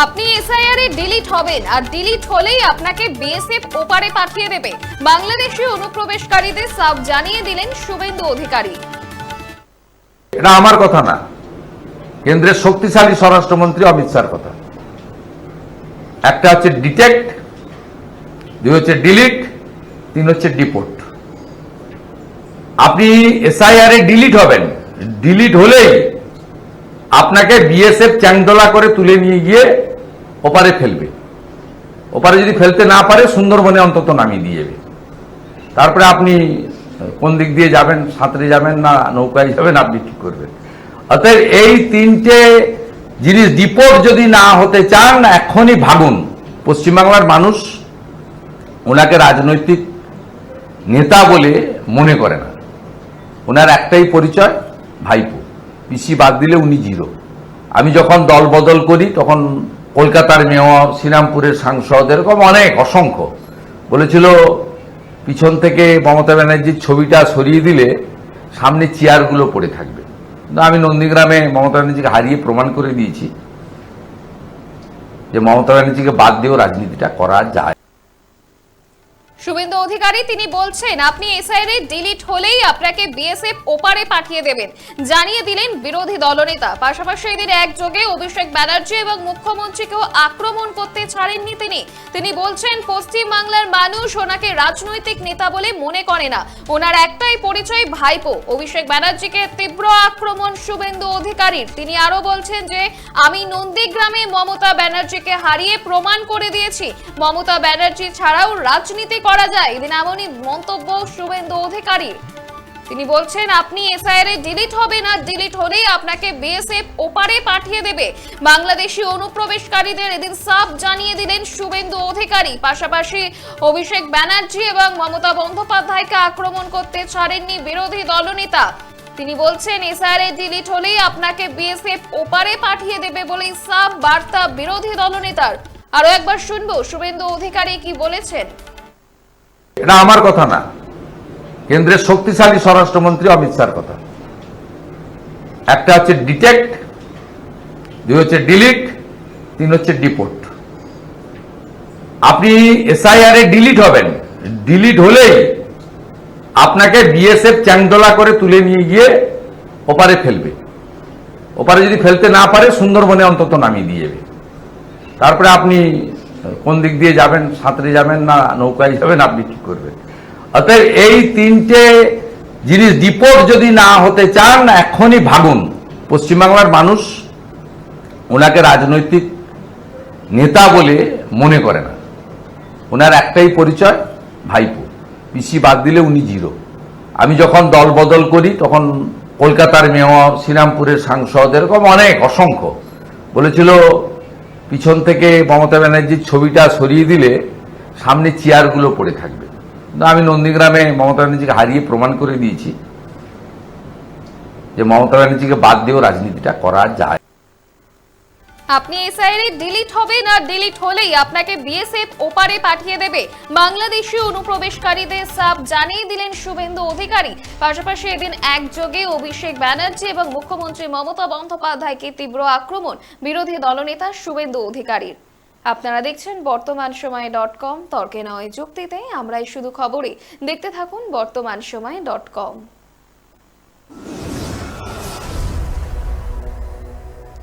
আপনি SIR delete হবেন, আর delete হলেই আপনাকে বিএসএফ ওপারে পাঠিয়ে দেবে। বাংলাদেশি অনুপ্রবেশকারীদের সাফ জানিয়ে দিলেন শুভেন্দু অধিকারী। এটা আমার কথা না। কেন্দ্রের শক্তিশালী স্বরাষ্ট্রমন্ত্রী অমিত শাহর কথা। একটা হচ্ছে ডিটেক্ট দুই হচ্ছে ডিলিট তিন হচ্ছে ডিপোর্ট আপনি এসআইআর ডিলিট হবেন। ডিলিট হলেই আপনাকে বিএসএফ চ্যাংদোলা করে তুলে নিয়ে গিয়ে ওপারে ফেলবে। ওপারে যদি ফেলতে না পারে, সুন্দরবনে অন্তত নামিয়ে দিয়ে যাবে। তারপরে আপনি কোন দিক দিয়ে যাবেন, সাঁতরে যাবেন না, নৌকায় যাবেন, আপনি ঠিক করবেন। অতএব এই তিনটে জিনিস ডিপোর্ট যদি না হতে চান, এখনই ভাগুন। পশ্চিমবাংলার মানুষ ওনাকে রাজনৈতিক নেতা বলে মনে করে না। ওনার একটাই পরিচয়, ভাইপো। পিসি বাদ দিলে উনি জিরো। আমি যখন দল বদল করি, তখন কলকাতার মেয়র, শ্রীরামপুরের সাংসদ, এরকম অনেক, অসংখ্য। বলেছিল, পিছন থেকে মমতা ব্যানার্জির ছবিটা সরিয়ে দিলে সামনে চেয়ারগুলো পড়ে থাকবে। আমি নন্দীগ্রামে মমতা ব্যানার্জিকে হারিয়ে প্রমাণ করে দিয়েছি যে মমতা ব্যানার্জিকে বাদ দিয়েও রাজনীতিটা করা যায়। শুভেন্দু অধিকারী, তিনি বলছেন, আপনি এসআইআর ডিলিট হলেই আপনাকে বিএসএফ ওপারে পাঠিয়ে দেবেন। জানিয়ে দিলেন বিরোধী দলনেতা। পাশাপাশি এদিন একযোগে অভিষেক ব্যানার্জি এবং মুখ্যমন্ত্রীকেও আক্রমণ করতে ছাড়েননি তিনি। তিনি বলছেন পশ্চিম বাংলার মানুষ ওনাকে রাজনৈতিক নেতা বলে মনে করে না। ওনার একটাই পরিচয়, ভাইপো। অভিষেক ব্যানার্জিকে তীব্র আক্রমণ শুভেন্দু অধিকারীর। তিনি আরও বলছেন যে, আমি নন্দীগ্রামে মমতা ব্যানার্জিকে হারিয়ে প্রমাণ করে দিয়েছি। মমতা ব্যানার্জি ছাড়াও রাজনীতি করা যায়? এদিন এমনই মন্তব্য শুভেন্দু অধিকারীর। তিনি বলছেন, আপনি এসআইআর এ ডিলিট হবে না ডিলিট হলেই আপনাকে বিএসএফ ওপারে পাঠিয়ে দেবে। বাংলাদেশি অনুপ্রবেশকারীদের এদিন সাফ জানিয়ে দিলেন শুভেন্দু অধিকারী। পাশাপাশি অভিষেক ব্যানার্জি এবং মমতা বন্দ্যোপাধ্যায়কে আক্রমণ করতে ছাড়েননি বিরোধী দলনেতা। তিনি বলছেন এসআইআর এ ডিলিট হলেই আপনাকে বিএসএফ ওপারে পাঠিয়ে দেবে বলেই সাফ বার্তা বিরোধী দলনেতার। আরও একবার শুনব, শুভেন্দু অধিকারী কি বলেছেন? এটা আমার কথা না। কেন্দ্রের শক্তিশালী স্বরাষ্ট্রমন্ত্রী অমিত শাহর কথা। একটা হচ্ছে ডিটেক্ট দুই হচ্ছে ডিলিট তিন হচ্ছে ডিপোর্ট আপনি এসআইআর এ ডিলিট হবেন। ডিলিট হলেই আপনাকে বিএসএফ চ্যাংদোলা করে তুলে নিয়ে গিয়ে ওপারে ফেলবে। ওপারে যদি ফেলতে না পারে, সুন্দরবনে অন্তত নামিয়ে দিয়ে যাবে। তারপরে আপনি কোন দিক দিয়ে যাবেন সাঁতরে যাবেন না, নৌকায় যাবেন, আপনি ঠিক করবেন? অতএব এই তিনটে জিনিস ডিপোর্ট যদি না হতে চান, এখনই ভাগুন। পশ্চিমবাংলার মানুষ ওনাকে রাজনৈতিক নেতা বলে মনে করে না। ওনার একটাই পরিচয়, ভাইপো। পিসি বাদ দিলে উনি জিরো। আমি যখন দল বদল করি, তখন কলকাতার মেয়র, শ্রীরামপুরের সাংসদ, এরকম অনেক, অসংখ্য। বলেছিল পিছন থেকে মমতা ব্যানার্জির ছবিটা সরিয়ে দিলে সামনে চেয়ারগুলো পড়ে থাকবে। আমি নন্দীগ্রামে মমতা ব্যানার্জিকে হারিয়ে প্রমাণ করে দিয়েছি যে মমতা ব্যানার্জিকে বাদ দিয়েও রাজনীতিটা করা যায়। আপনি এসআইআর ডিলিট হবে না ডিলিট হলেই আপনাকে বিএসএফ ওপারে পাঠিয়ে দেবে। বাংলাদেশি অনুপ্রবেশকারীদের সাফ জানিয়ে দিলেন শুভেন্দু অধিকারী। পাশাপাশি এদিন একযোগে অভিষেক ব্যানার্জি এবং মুখ্যমন্ত্রী মমতা বন্দ্যোপাধ্যায়কে তীব্র আক্রমণ বিরোধী দলনেতা শুভেন্দু অধিকারীর। আপনারা দেখছেন বর্তমান সময় ডট কম। তর্কে নয় যুক্তিতে, আমরাই শুধু খবরে দেখতে থাকুন বর্তমান সময় ডট কম।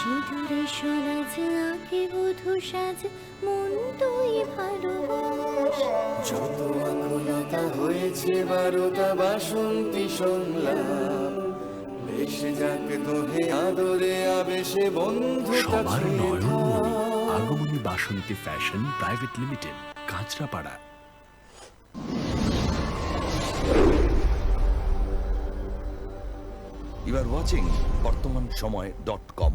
সিঁদুরে সরাজ আগে বধু সাজ মন তুই ভালোবাস। যত আকুলতা হয়েছে বারোটা বাসন্তী সংলাপ ভেসে যাক দোহে আদরে আবেশে বন্ধুতা সবার নয়ন Agamani Basanti fashion private limited Kanchrapara. You are watching Bartaman Samay dot com